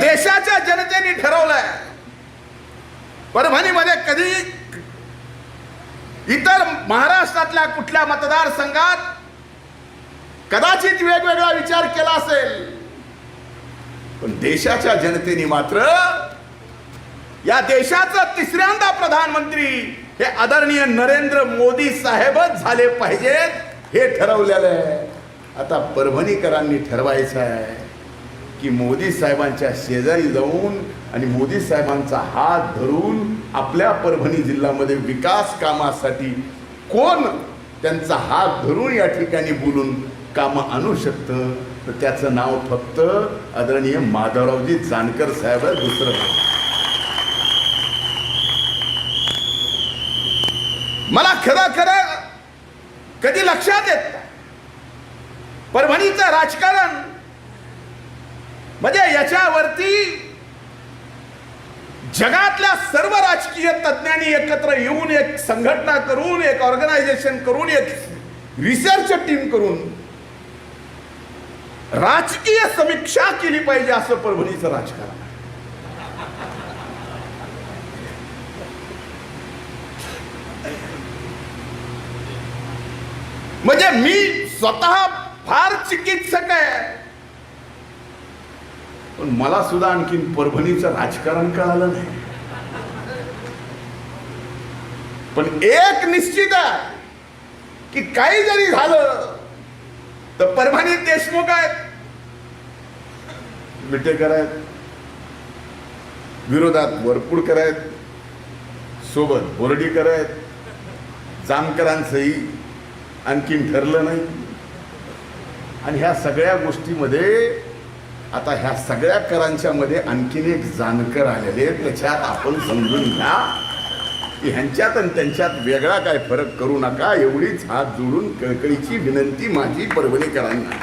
देशाच्या जनतेने ठरवलंय. परभणीमध्ये कधी इतर महाराष्ट्रातल्या कुठल्या मतदारसंघात कदाचित वेगवेगळा विचार केला असेल. पण देशाच्या जनतेने मात्र या देशाचं तिसऱ्यांदा प्रधानमंत्री हे आदरणीय नरेंद्र मोदी साहेबच झाले पाहिजेत हे ठरवलेलं आहे. आता परभणीकरांनी ठरवायचं आहे. की मोदी साहेबांच्या शेजारी जाऊन आणि मोदी साहेबांचा हात धरून आपल्या परभणी जिल्ह्यामध्ये विकास कामासाठी कोण त्यांचा हात धरून या ठिकाणी बोलून कामं आणू शकतं? तर त्याचं नाव फक्त आदरणीय माधवरावजी जानकर साहेब दुसरं मला खरं खरं कधी लक्षात येत परभणीचं राजकारण म्हणजे याच्यावरती जगातल्या सर्व राजकीय तज्ज्ञांनी एकत्र येऊन एक संघटना करून एक ऑर्गनायझेशन करून एक रिसर्च टीम करून राजकीय समीक्षा केली पाहिजे असं परभणीचं राजकारण. म्हणजे मी स्वतः फार चिकित्सक आहे. पण मला सुद्धा आणखीन परभणीचं राजकारण कळालं नाही. पण एक निश्चित आहे की काही जरी झालं तर परभणीत देशमुख आहेत विटेकर आहेत विरोधात वरपुडकर आहेत सोबत बोर्डीकर आहेत जामकरांचंही आणखीन ठरलं नाही. आणि ह्या सगळ्या गोष्टीमध्ये आता ह्या सगळ्या करांच्या मध्ये आणखीन एक जानकर आलेले आहेत. त्याच्यात आपण समजून घ्या की ह्यांच्यात आणि त्यांच्यात वेगळा काय फरक करू नका एवढीच हात जोडून कळकळीची विनंती माझी परभणीकरांना